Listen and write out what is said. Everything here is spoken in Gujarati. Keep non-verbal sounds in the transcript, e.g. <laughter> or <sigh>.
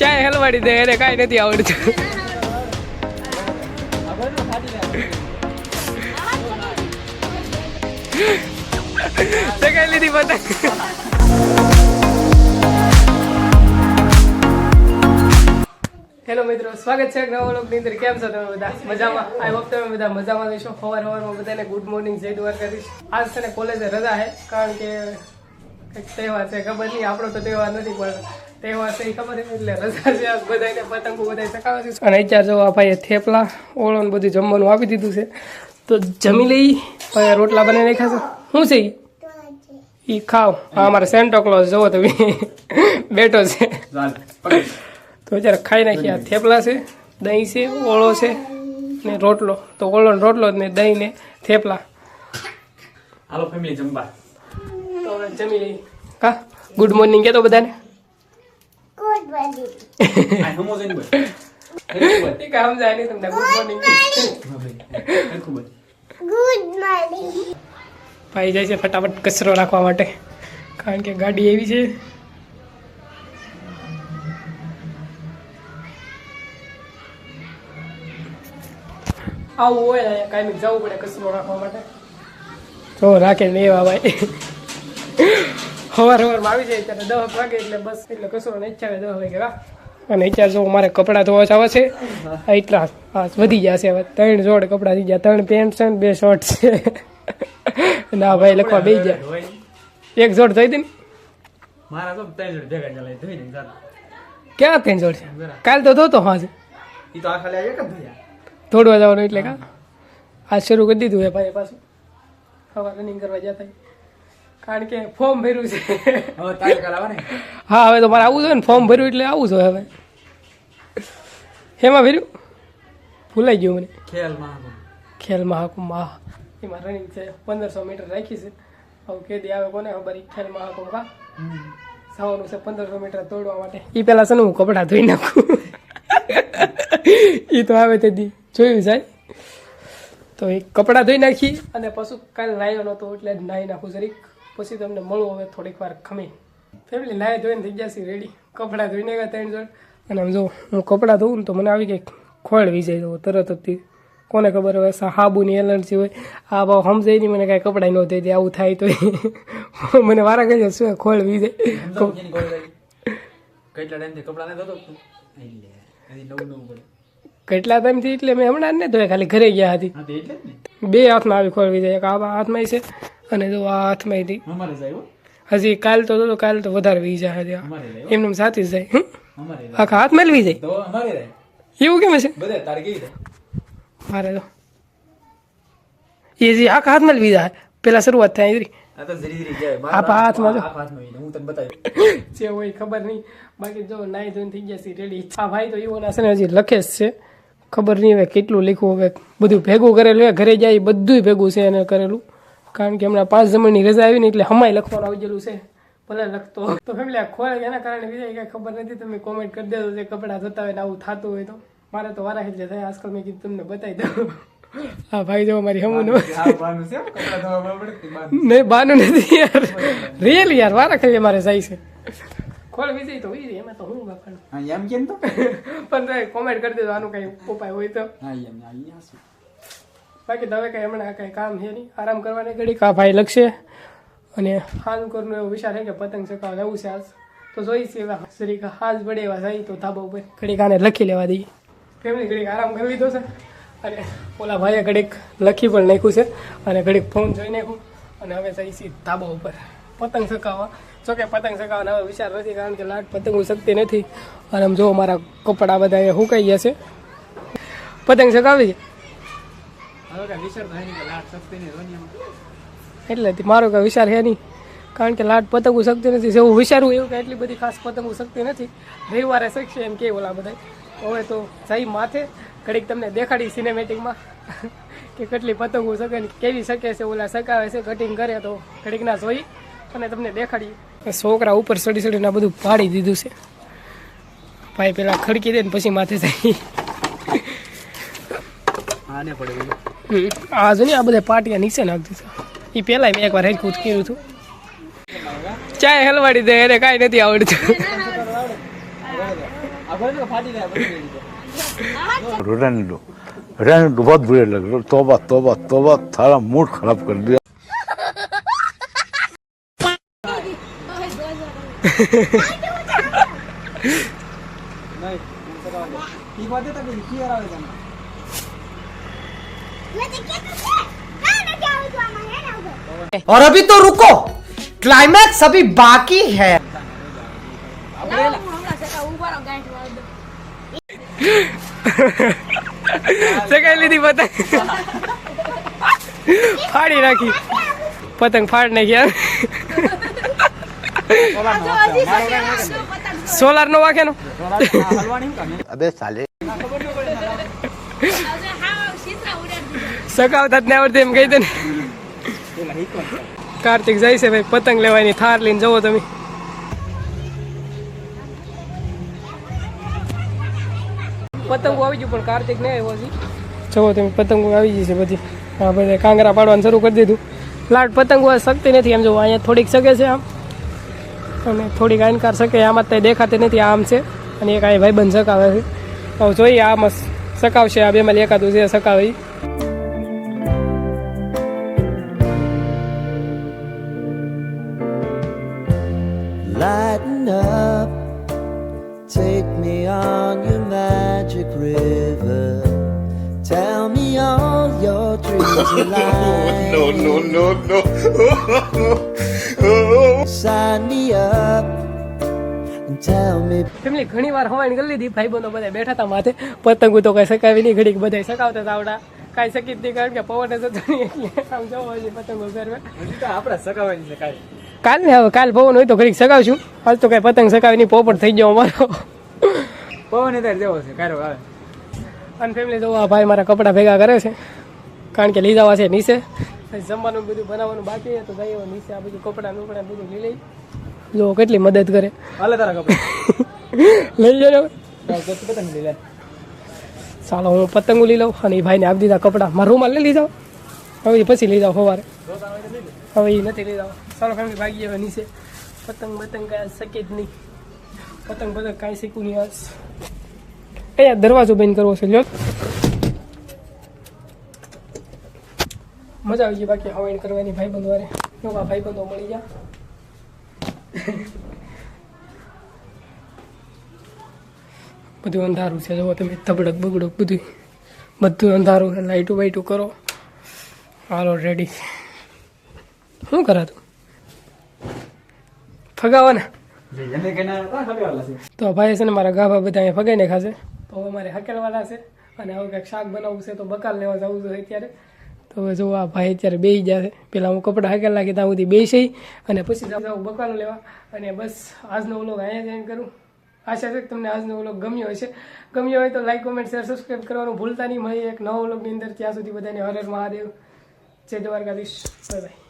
ચાય હલવાડી દે, એને કાંઈ નથી આવડતું. ચગાઈ લીધી પતંગ. હેલો મિત્રો, સ્વાગત છે નવા લોકની અંદર. કેમ છો તમે બધા? મજામાં? આઈ હોપ તમે બધા મજામાં રહેશો. સવાર સવારમાં બધાને ગુડ મોર્નિંગ જય દ્વારકાધીશ આજ છે ને કોલેજે રજા છે, કારણ કે કંઈક તહેવાર છે, ખબર નહીં, આપણો તો તહેવાર નથી, પણ તહેવાર છે ખબર છે એટલે રજા છે બધાને પતંગો બધા ચકાવે છે. અને અત્યારે જો આ ભાઈએ થેપલા ઓળો ને બધું જમવાનું આપી દીધું છે તો જમી લઈ હવે રોટલા બનાવી નાખ્યા છે. શું છે ઈ? ખાવ. હા અમારે સેન્ટો ક્લોઝ જવો તમે. બેઠો છે. તો જ્યારે ખાઈ નાખ્યા. થેપલા છે દહીં છે ઓળો છે ને રોટલો. તો ઓળો ને રોટલો ને દહીં ને થેપલા. હાલો ફેમિલી જમવા. તો જમી લઈ કા? ગુડ મોર્નિંગ કે તો બધાને આ હમો જઈને બોલ તમને ગુડ મોર્નિંગ. ભાઈ જાય છે ફટાફટ કચરો રાખવા માટે કારણ કે ગાડી એવી છે આવું હોય કાંઈ જવું પડે કચરો રાખવા માટે તો રાખે ને એવા ભાઈ સવાર સવારમાં આવી જાય ત્યારે દસ વાગે એટલે બસ એટલે કશું ને ઈચ્છા દસ વાગે વા અને અત્યારે જો મારે કપડાં ધોવા જવા છે. એટલા વધી જશે હવે. ત્રણ જોડ કપડાં થઈ ગયા. ત્રણ પેન્ટ છે ને બે શર્ટ છે. ના ભાઈ લખવા બે ગયા. એક જોડ થઈ હતી ને મારા તો ત્રણ જોડે ભેગા ચાલે ધોઈ ને ક્યાં ત્રણ જોડ છે? કાલ તો ધોતો હાજર ધોડવા તો આ ખાલી એક જ ધોયા. દોડવા જવાનું એટલે કા? આજ શરૂ કરી દીધું હે ભાઈ પાછું. હવા રનિંગ કરવા જતા કારણ કે ફોર્મ ભર્યું છે. હવે હા હવે તો મારે આવવું જોઈએ ને ફોર્મ ભર્યું એટલે આવવું જોઈએ હવે. હેમાં ભર્યું? ભૂલાઈ ગયું મને. ખેલ મહાકુંભ. ખેલ મહાકુંભમાં એમાં રનિંગ છે પંદરસો મીટર રાખી છે. હવે કેદી આવે કોને ખબર ખેલ મહાકુંભ કા સવારનું છે પંદરસો મીટર તોડવા માટે. એ પહેલાં છે ને હું કપડાં ધોઈ નાખું. એ તો આવે તેથી જોયું જાય તો એ કપડાં ધોઈ નાખી અને પશુ કાલે નાહ્યો નહોતો એટલે નાહી નાખું જરીક. પછી તમને મળું હવે થોડીક વાર ખમી. ફેમિલી નાય ધોઈને થઈ જશે રેડી કપડાં ધોઈને ગયા ત્રણ જણ. અને આમ જો હું કપડાં ધોઉં ને તો મને આવી કંઈક ખોળ વીજાઈ દઉં તરત જ કોને ખબર હોય સાબુની એલર્જી હોય. આ ભાવ સમજાય નહીં મને કાંઈ કપડાં ન થઈ આવું થાય તો <laughs> મને વારા કહી શું ખોળ વીજાય? કેટલા ટાઈમથી કપડાં એટલે. કેટલા ટાઈમથી મેં હમણાં જ ને ધોયા ખાલી ઘરે ગયા હતી. બે હાથમાં આવી ખોળવી જાય. એક આ હાથમાં છે. અને જો આ હાથમાં હતી. હજી કાલ તો તો કાલ તો વધારે વી જાય હજી. એમને સાથી જાય? આખા હાથ મેળવી જાય. એવું કેમ છે મારે તો એ જે આખા હાથ મેળવી જાય. પેલા શરૂઆત થાય એવી જો. હોય ખબર નહીં. બાકી જો નાઈ ધોઈને થઈ જશે રેડી આ ભાઈ તો એવો ના છે ને હજી લખે છે. ખબર નહીં હવે કેટલું લીખવું હવે બધું ભેગું કરેલું ઘરે જાય બધું ભેગું છે એને કરેલું. કારણ કે હમણાં પાંચ જમણની રજા આવી ને એટલે હમાય લખવાનું આવેલું છે. ભલે લખતો તો ફેમિલી આ ખોરાક એના કારણે બીજા કઈ ખબર નથી. તમે કોમેન્ટ કરી દેજો જે કપડાં ધોતા હોય ને આવું થતું હોય તો. મારે તો વારા એટલે થાય. આજકાલ મેં કીધું તમને બતાવી દઉં. હા ભાઈ જો મારી હમું. નહીં બાનું નથી યાર. રિયલ યાર વારા ખાલી મારે જાય છે. ખોળ વિજય તો વિજય એમાં તો હું બાપાનું. એમ કેમ તો? પણ કોમેન્ટ કરી દેજો આનું કઈ ઉપાય હોય તો. હા એમ અહીંયા. બાકી હવે કઈ હમણાં કઈ કામ છે નહીં. આરામ કરવાની ઘડી કા ભાઈ લખશે અને હાલ કરનો એવો વિચાર છે કે પતંગ ચકાવ લેવું છે આજ. તો જોઈ છે એવા શ્રી હાજ પડે એવા જાય તો ધાબા ઉપર ઘડીક આને લખી લેવા દઈએ. ફેમિલી ઘડીક આરામ કરી લીધો છે. અને ઓલા ભાઈએ ઘડીક લખી પણ નાખ્યું છે અને ઘડીક ફોન જોઈ નાખ્યું. અને હવે જઈ છીએ ધાબા ઉપર પતંગ ચકાવવા જો કે પતંગ ચકાવવાનો હવે વિચાર નથી કારણ કે લાટ પતંગ શકતી નથી. અને આમ જો મારા કપડાં બધા એ સુકાઈ ગયા છે. પતંગ ચકાવી એટલે મારો કઈ વિચાર છે નહીં. કારણ કે લાટ પતંગો શકતી નથી. જેવું વિચારવું એવું કે એટલી બધી ખાસ પતંગો શકતી નથી. રવિવારે શકશે એમ કે ઓલા બધા હવે તો જઈ માથે. ઘડીક તમને દેખાડી સિનેમેટિકમાં કે કેટલી પતંગો શકે ને કેવી શકે છે ઓલા સકાવે છે કટિંગ કરે તો ઘડીક ના જોઈ અને તમને દેખાડી છોકરા ઉપર સડી સડીને બધું પાડી દીધું છે. ભાઈ પેલા ખડકી દે ને પછી માથે જાય પડે. આ જો ને આ બધા પાટિયા નીચે નાખી દીધા એ પહેલાં મેં એકવાર હેરકૂત કર્યું હતું ચાય હલવાડી દે એને કાંઈ નથી આવડતું આ ઘરે તો ફાટી જાય બધી રીતે रहने दो रहने दो बहुत बुरे लग रहे हो। तौबा तौबा तौबा सारा मूड खराब कर दिया નહીં और अभी तो रुको क्लाइमैक्स अभी बाकी है સગાઈ લીધી પતંગ ફાડી નાખી પતંગ ફાડ નાખી યાર સોલાર નો વાગે નો હલવાની કામ સકાવતા જ ને આવડતી એમ કહી દે ને. કાર્તિક જાય છે ભાઈ પતંગ લેવાની થાર લઈને જવો તમે. પતંગો આવી ગયું પણ કાર્તિક ને આવ્યો હજી. જુઓ તમે પતંગો આવી ગઈ છે બધી. હા બધા કાંગરા પાડવાનું શરૂ કરી દીધું. લાટ પતંગો શકતી નથી એમ જો અહીંયા થોડીક શકે છે આમ. અને થોડીક આનકાર શકે આમાં તે દેખાતી નથી આમ છે. અને એક આ ભાઈબંધ સકાવે છે. હવે જોઈએ આમાં સકાવશે આ બે બેમાં એકાદું જે સકાવે Lighten up, take me on your magic river. Tell me all your dreams <laughs> are like. no, no, no, no. Sign me up and tell me. Family ઘણી વાર હવાઈ કરી લીધી ભાઈબંધો બધા બેઠા હતા માથે પતંગો તો કઈ સકાવી નહીં ઘડીક બધા સકાવતા હતા આવડા કાંઈ સકી જ નહીં કારણ કે પવન જ હતો નહીં એટલે આમ જોવો છે પતંગો ફેરવે હજી તો આપણે સકાવાની છે કાંઈ કાલ ને હવે કાલ પવન હોય તો ઘડીક સકાવશું હાલ તો કઈ પતંગ સગાવી નહીં પોપટ થઈ ગયો અમારો. પવન અત્યારે જવો છે કારો આવે. અને ફેમિલી જોવા આ ભાઈ મારા કપડાં ભેગા કરે છે. કારણ કે લીધાવા છે નીચે. જમવાનું બધું બનાવવાનું બાકી તો ભાઈ નીચે આ બધું કપડાં નુકડા બધું લઈ લઈ જો કેટલી મદદ કરે. હાલે તારા કપડા. લઈ જજો પતંગ લઈ લે. ચાલો હું પતંગો લઈ લઉં અને એ ભાઈને આપી દીધા કપડાં. મારા રૂમાલ લઈ લીધા. હવે પછી લઈ જાઓ સવારે. હવે એ નથી લઈ જાઓ સારો ફેમિલી ભાગી હવે નીચે. પતંગ બતંગ કાંઈ શકે જ નહીં. પતંગ પતંગ કાંઈ શીખવું નહીં આજ. કયા દરવાજો બંધ કરવો છે, લ્યો. મજા આવી ગઈ બાકી હવાઈન કરવાની ભાઈ બંધવારે નવા ભાઈ બંધો મળી ગયા. બધું અંધારું છે, જુઓ તમે તબડક બગડક બધું બધું અંધારું લાઇટું બાઇટું કરો. હાલો રેડી શું કરા તું? ફગાવો ને તો ભાઈ છે ને મારા ગાભા બધા અહીંયા ફગાઈને ખાશે તો હવે મારે હકેલવાના છે અને હવે કંઈક શાક બનાવવું છે તો બકાલ લેવા જવું છે અત્યારે. તો હવે જો આ ભાઈ અત્યારે બેસી જશે પેલા હું કપડાં હકેલ નાખી ત્યાં સુધી બેસી અને પછી જાઉં બકાલ લેવા. અને બસ આજનો વ્લોગ અહીંયા જ end કરું. આશા છે કે તમને આજનો વ્લોગ ગમ્યો હશે. ગમ્યો હોય તો લાઈક કોમેન્ટ શેર સબસ્ક્રાઈબ કરવાનું ભૂલતા નહીં. મળીએ એક નવો વ્લોગની અંદર. ત્યાં સુધી બધાને હર હર મહાદેવ. જય દ્વારકાધીશ. Bye bye